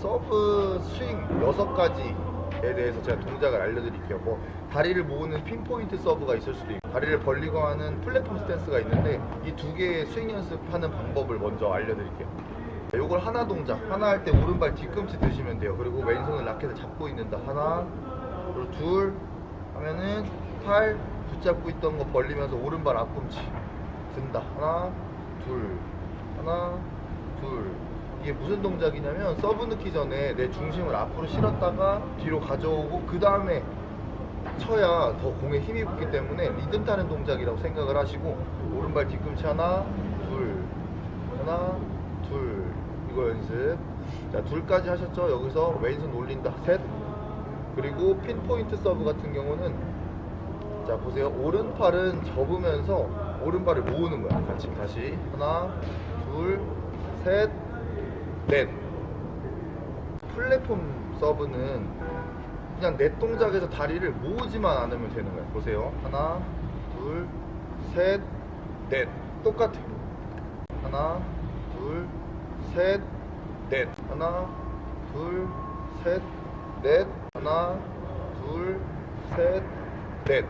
서브 스윙 6가지에 대해서 제가 동작을 알려드릴게요. 뭐 다리를 모으는 핀포인트 서브가 있을 수도 있고 다리를 벌리고 하는 플랫폼 스탠스가 있는데 이 두 개의 스윙 연습하는 방법을 먼저 알려드릴게요. 요걸 하나 동작 하나 할 때 오른발 뒤꿈치 드시면 돼요. 그리고 왼손을 라켓을 잡고 있는다 하나 그리고 둘 하면은 팔 붙잡고 있던 거 벌리면서 오른발 앞꿈치 든다 하나 둘 하나 둘 이게 무슨 동작이냐면 서브 넣기 전에 내 중심을 앞으로 실었다가 뒤로 가져오고 그 다음에 쳐야 더 공에 힘이 붙기 때문에 리듬 타는 동작이라고 생각을 하시고 오른발 뒤꿈치 하나 둘 하나 둘. 이거 연습. 자 둘까지 하셨죠? 여기서 왼손 올린다. 셋. 그리고 핀포인트 서브 같은 경우는 자 보세요. 오른팔은 접으면서 오른발을 모으는 거야. 같이. 다시. 하나 둘셋 넷 플랫폼 서브는 그냥 넷 동작에서 다리를 모으지만 않으면 되는 거예요. 보세요. 하나 둘 셋 넷. 똑같아 하나 둘 셋 넷. 하나 둘 셋 넷. 하나 둘 셋 넷.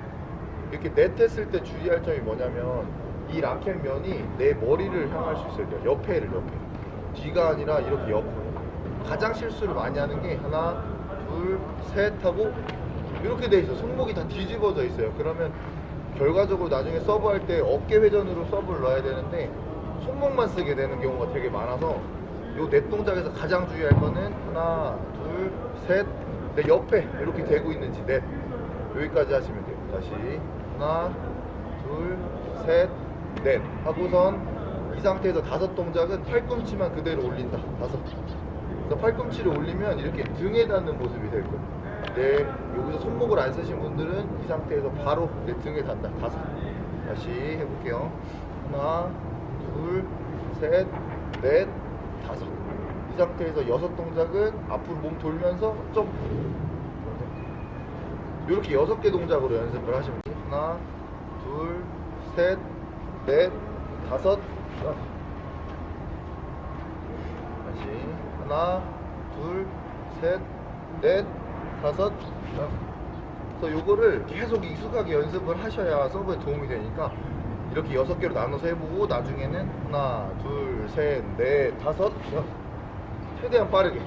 이렇게 넷 했을 때 주의할 점이 뭐냐면 이 라켓 면이 내 머리를 향할 수 있어야 돼요. 옆에를 옆에 뒤가 아니라 이렇게 옆으로. 가장 실수를 많이 하는 게 하나 둘셋 하고 이렇게 돼 있어 손목이 다 뒤집어져 있어요. 그러면 결과적으로 나중에 서브할 때 어깨 회전으로 서브를 넣어야 되는데 손목만 쓰게 되는 경우가 되게 많아서 요넷 동작에서 가장 주의할 거는 하나 둘셋내 옆에 이렇게 대고 있는지 넷. 여기까지 하시면 돼요. 다시 하나 둘셋넷. 하고선 이 상태에서 다섯 동작은 팔꿈치만 그대로 올린다. 다섯. 그래서 팔꿈치를 올리면 이렇게 등에 닿는 모습이 될 거예요. 네 여기서 손목을 안 쓰신 분들은 이 상태에서 바로 내 등에 닿는다. 다섯. 다시 해볼게요. 하나 둘 셋 넷 다섯. 이 상태에서 여섯 동작은 앞으로 몸 돌면서 점프. 이렇게 여섯 개 동작으로 연습을 하시면 돼요. 하나, 둘, 셋, 넷, 다섯. 다시 하나, 둘, 셋, 넷, 다섯. 그래서 요거를 계속 익숙하게 연습을 하셔야 서브에 도움이 되니까 이렇게 여섯 개로 나눠서 해보고 나중에는 하나, 둘, 셋, 넷, 다섯. 최대한 빠르게.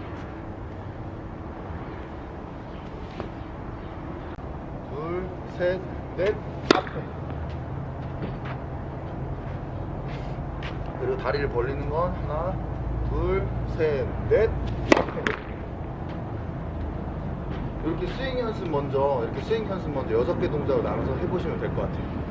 둘, 셋, 넷, 앞에. 그리고 다리를 벌리는 건 하나, 둘, 셋, 넷. 이렇게 스윙 연습 먼저, 이렇게 스윙 연습 먼저 여섯 개 동작을 나눠서 해보시면 될 것 같아요.